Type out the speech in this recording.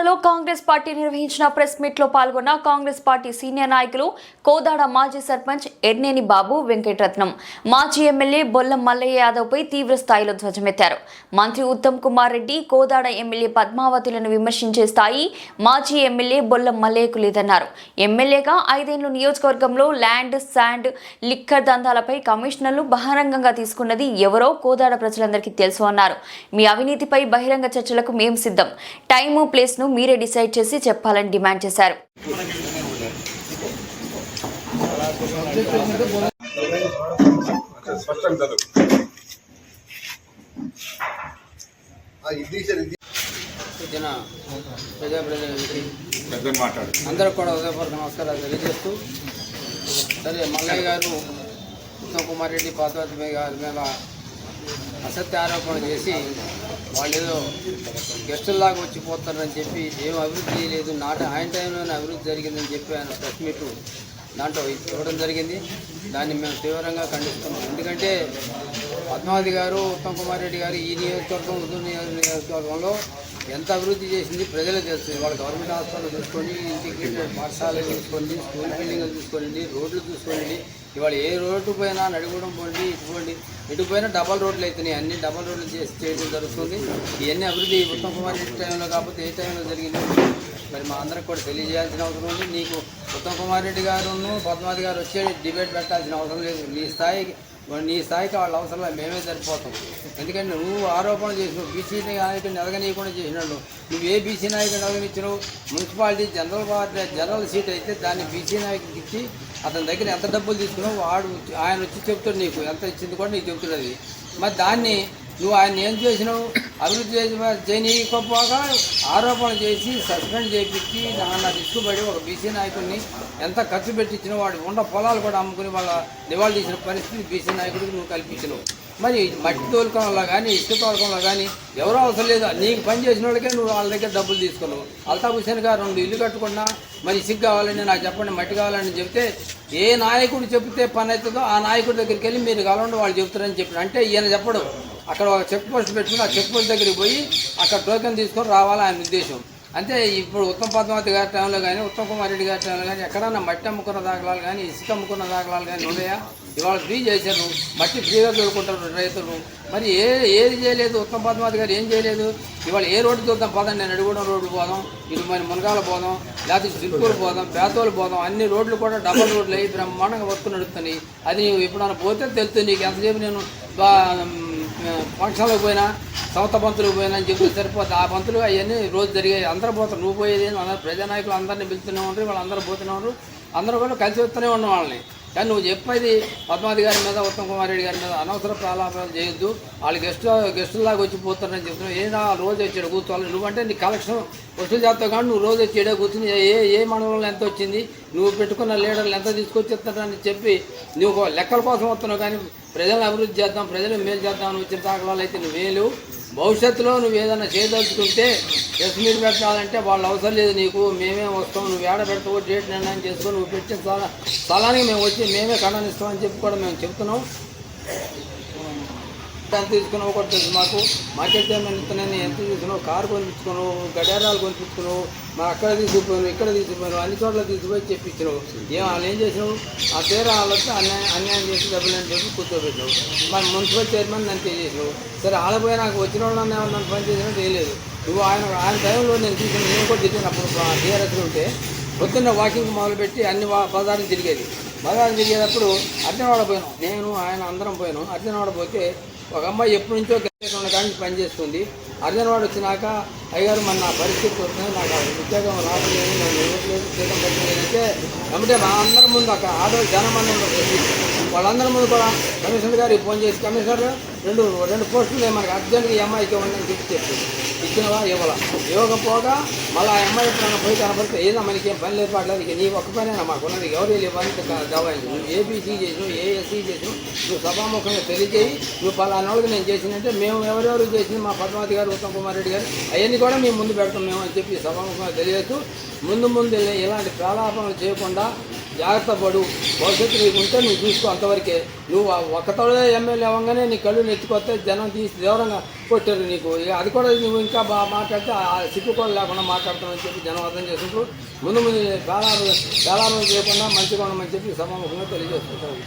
Congress party నిర్వహించిన press మీట్లో పాల్గొన్న కాంగ్రెస్ పార్టీ సీనియర్ నాయకులు కోదాడ మాజీ సర్పంచ్ ఎర్నేని బాబు వెంకటరత్నం. మాజీ ఎమ్మెల్యే బొల్లం మల్లయ్య యాదవ్ పై తీవ్ర స్థాయిలో ధ్వజమెత్తారు. మంత్రి ఉత్తమ్ కుమార్ రెడ్డి కోదాడ ఎమ్మెల్యే పద్మావతులను విమర్శించే స్థాయి మాజీ ఎమ్మెల్యే బొల్లం మల్లయ్యకు లేదన్నారు. ఎమ్మెల్యేగా ఐదేళ్ళు నియోజకవర్గంలో ల్యాండ్ శాండ్ లిక్కర్ దందాలపై కమిషనర్లు బహిరంగంగా తీసుకున్నది ఎవరో కోదాడ ప్రజలందరికీ తెలుసు అన్నారు. మీ అవినీతిపై బహిరంగ చర్చలకు మేం సిద్ధం. టైము ప్లేస్ను మీరే డిసైడ్ చేసి చెప్పాలని డిమాండ్ చేశారు. అందరూ కూడా ఉదయపూర్వక నమస్కారాలు తెలియజేస్తూ సరే మల్లయ్య గారు ఉత్తమ్ కుమార్ రెడ్డి పార్వతి గారి మీద అసత్య ఆరోపణ చేసి వాళ్ళు ఏదో గెస్టుల్లాగా వచ్చి పోతారని చెప్పి ఏం అభివృద్ధి లేదు నాట ఆయన టైంలోనే అభివృద్ధి జరిగిందని చెప్పి ఆయన ప్రెస్ మీట్ దాంట్లో ఇవ్వడం జరిగింది. దాన్ని మేము తీవ్రంగా ఖండిస్తున్నాం. ఎందుకంటే పద్మావతి గారు ఉత్తమ్ కుమార్ రెడ్డి గారు ఈ నియోజకవర్గం ఉదయం నియోజకవర్గంలో ఎంత అభివృద్ధి చేసింది ప్రజలే తెలుస్తుంది వాళ్ళు గవర్నమెంట్ హాస్పిటల్ చూసుకోండి ఇంటిగ్రేటెడ్ పాఠశాలలు చూసుకోండి స్కూల్ బిల్డింగ్లు చూసుకోండి రోడ్లు చూసుకోండి ఇవాళ ఏ రోడ్డు పోయినా నడిగూడెం పోండి ఇటు పోండి. ఎటు పోయినా డబల్ రోడ్లు అవుతున్నాయి అన్ని డబల్ రోడ్లు చేసి చేయడం జరుగుతుంది. ఇవన్నీ అభివృద్ధి ఉత్తమ్ కుమార్ రెడ్డి టైంలో కాకపోతే ఏ టైంలో జరిగింది మరి మా అందరికి కూడా తెలియజేయాల్సిన అవసరం ఉంది. నీకు ఉత్తమ్ కుమార్ రెడ్డి గారును పద్మావతి గారు వచ్చే డిబేట్ పెట్టాల్సిన అవసరం లేదు. నీ స్థాయికి నీ స్థాయికి వాళ్ళ అవసరం మేమే సరిపోతాం. ఎందుకంటే నువ్వు ఆరోపణ చేసినావు. బీసీ నాయకుడిని ఎదగనీయకుండా చేసినాడు నువ్వు ఏ బీసీ నాయకుడిని ఎదగనిచ్చినావు? Municipality general party general seat అయితే దాన్ని బీసీ నాయకుడికి ఇచ్చి అతని దగ్గర ఎంత డబ్బులు తీసుకున్నావు వాడు ఆయన వచ్చి చెప్తాడు నీకు ఎంత ఇచ్చింది కూడా నీకు చెప్తున్నది మరి దాన్ని నువ్వు ఆయన ఏం చేసినావు? అభివృద్ధి చేసి చేయనీయకపోగా ఆరోపణ చేసి సస్పెండ్ చేయించి నాన్న రిస్కుపడి ఒక బీసీ నాయకుడిని ఎంత ఖర్చు పెట్టించినా వాడు ఉన్న పొలాలు కూడా అమ్ముకుని వాళ్ళ నివాళి తీసిన పరిస్థితి బీసీ నాయకుడికి నువ్వు కల్పించినావు. మరి మట్టి తోలుకోవడంలో కానీ ఇసుక తోలకంలో కానీ ఎవరో అవసరం లేదు. నీకు పని చేసిన వాళ్ళకే నువ్వు వాళ్ళ దగ్గర డబ్బులు తీసుకున్నావు. అల్తాఫ్ హుసేన్ గారు రెండు ఇల్లు కట్టుకున్నా మరి ఇసుక కావాలని నాకు చెప్పండి మట్టి కావాలని చెప్తే ఏ నాయకుడు చెప్తే పని అవుతుందో ఆ నాయకుడి దగ్గరికి వెళ్ళి మీరు కావాలంటే వాళ్ళు చెప్తారని చెప్పిన. అంటే ఈయన చెప్పడు. అక్కడ ఒక చెక్ పోస్ట్ పెట్టుకుని ఆ చెక్ పోస్ట్ దగ్గరికి పోయి అక్కడ టోకెన్ తీసుకొని రావాలని ఆయన ఉద్దేశం. అంటే ఇప్పుడు ఉత్తమ పద్మావతి గారి టైంలో కానీ ఉత్తమ్ కుమార్ రెడ్డి గారి టైంలో కానీ ఎక్కడన్నా మట్టి అమ్ముకున్న దాఖలాలు కానీ ఇసుక అమ్ముకున్న దాఖలాలు కానీ ఉన్నాయా? ఇవాళ ఫ్రీ చేశారు మట్టి ఫ్రీగా దొరుకుంటారు రైతులు. మరి ఏ ఏది చేయలేదు? ఉత్తమ పద్మావతి గారు ఏం చేయలేదు? ఇవాళ ఏ రోడ్డు చూద్దాం పోదాం నేను అడుగుడం రోడ్డు పోదాం ఇటు మరి మునగాల పోదాం లేకపోతే సిల్కూరు పోదాం పేదోళ్ళు పోదాం అన్ని రోడ్లు కూడా డబల్ రోడ్లు అయ్యి బ్రహ్మాండంగా వర్క్ నడుస్తున్నాయి అది నువ్వు ఎప్పుడన్నా పోతే తెలుస్తుంది నీకు. ఎంతసేపు నేను ఫంక్షన్లకు పోయినా సౌత పంతులకు పోయినా అని చెప్పి సరిపోతుంది ఆ పంతులు అవన్నీ రోజు జరిగాయి. అందరూ పోతారు నువ్వు పోయేది అందరూ ప్రజానాయకులు అందరినీ పిలుస్తూనే ఉంటారు వాళ్ళందరూ పోతూనే ఉంటారు అందరూ కూడా కలిసి వస్తూనే ఉన్న వాళ్ళని. కానీ నువ్వు చెప్పేది పద్మావతి గారి మీద ఉత్తమ్ కుమార్ రెడ్డి గారి మీద అనవసర ప్రాలాపాలు చేయొద్దు. వాళ్ళు గెస్ట్ గెస్టులాగా వచ్చి పోతారని చెప్తున్నావు. ఏదైనా రోజు వచ్చాడు కూర్చోవాలి. నువ్వంటే నీ కలెక్షన్ వసూలు చేస్తావు కానీ నువ్వు రోజు వచ్చాడే కూర్చుని ఏ ఏ మండలంలో ఎంత వచ్చింది? నువ్వు పెట్టుకున్న లీడర్లు ఎంత తీసుకొచ్చేస్తారని చెప్పి నువ్వు ఒక లెక్కల కోసం వస్తున్నావు కానీ ప్రజలను అభివృద్ధి చేద్దాం ప్రజలు మేలు చేద్దాం అని వచ్చిన దాఖలాలు అయితే నువ్వు మేలు భవిష్యత్తులో నువ్వు ఏదైనా చేయదలుచుకుంటే ఎస్ మీరు పెట్టాలంటే వాళ్ళు అవసరం లేదు నీకు. మేమే వస్తాం. నువ్వు ఏడ పెడతావు డేట్ నిర్ణయం చేసుకొని నువ్వు పెట్టిన స్థల స్థలానికి మేము వచ్చి మేమే ఖండనిస్తామని చెప్పి కూడా మేము చెప్తున్నాం. ఎంత తీసుకున్నావు కూడా తెలుసు మాకు మాకైతే మేము ఇంత ఎంత కారు కొనిపించుకున్నావు గడియారాలు కొనిపించుకును మా అక్కడ తీసుకుపోయాను ఇక్కడ తీసుకుపోయాను అన్ని చోట్ల తీసుకుపోయి చెప్పించినావు ఏం వాళ్ళు ఏం చేసినావు ఆ తీరా వాళ్ళకి అన్యాయం అన్యాయం చేసి డబ్బులు అని చెప్పి కూర్చోబెట్టినావు మరి మున్సిపల్ చైర్మన్ నన్ను చేసినావు సరే వాళ్ళపోయి నాకు వచ్చిన వాళ్ళని నన్ను పని చేసినా తెలియలేదు నువ్వు ఆయన ఆయన టైంలో నేను తీసుకుని నేను కూడా తిరిగినప్పుడు టీఆర్ఎస్లో ఉంటే పొద్దున్న వాకింగ్ మొదలుపెట్టి అన్ని వా బజార్లు తిరిగేది బజార్లు తిరిగేటప్పుడు అర్జనవాడ పోయినాం నేను ఆయన అందరం పోయినాం అర్జనవాడ పోతే ఒక అమ్మాయి ఎప్పటి నుంచో గంట కానీ పనిచేస్తుంది అర్జునవాడ వచ్చినాక అయ్యారు మన నా పరిస్థితి వస్తుంది నాకు ఆ ఉద్యోగం రావట్లేదు నన్ను ఇవ్వట్లేదు జీతం పెట్టలేదంటే అంటే మా అందరి ముందు అక్కడ ఆడవాళ్ళు జనమన్నంలో మంది వాళ్ళందరి ముందు కూడా కమిషనర్ గారికి ఫోన్ చేసి కమిషనర్ రెండు రెండు పోస్టులు మనకి అర్జెంట్గా ఈ అమ్మాయికి ఉందని చెప్పి చెప్పి ఇచ్చినవా ఇవ్వాల. ఇవ్వకపోగా మళ్ళీ ఆ అమ్మాయి ఎప్పుడైనా పోయి కనపడితే ఏదో మనకి ఏం పని లేదు పడలేదు ఇక నీ ఒక్క పనేనా మాకు ఉన్నది ఎవరు ఇవ్వాలి దవాయి నువ్వు ఏబీసీ చేసినావు ఏఎస్సీ చేసినావు నువ్వు సభాముఖంగా తెలియజేయి నువ్వు పలానా వాళ్ళకి నేను చేసినంటే మేము ఎవరెవరు చేసింది మా పద్మావతి గారు ఉత్తమ్ కుమార్ రెడ్డి గారు అవన్నీ కూడా మేము ముందు పెడుతున్నాము అని చెప్పి సభాముఖంగా తెలియజేస్తూ ముందు ముందు ఇలాంటి ప్రలాపనలు చేయకుండా జాగ్రత్త పడు. భవిష్యత్తు నీకు ఉంటే నువ్వు చూసుకో అంతవరకే. నువ్వు ఒక్కతోడే ఎమ్మెల్యే అవ్వగానే నీ కళ్ళు నెత్తికొస్తే జనం తీసి దూరంగా కొట్టారు నీకు. అది కూడా నువ్వు ఇంకా బాగా మాట్లాడితే ఆ సిగ్గు కూడా లేకుండా మాట్లాడతామని చెప్పి జనం అర్థం చేసుకుంటూ ముందు ముందు వేలాలు వేలాలు చేయకుండా మంచిగా ఉండమని చెప్పి సభాముఖంగా తెలియజేసుకుంటారు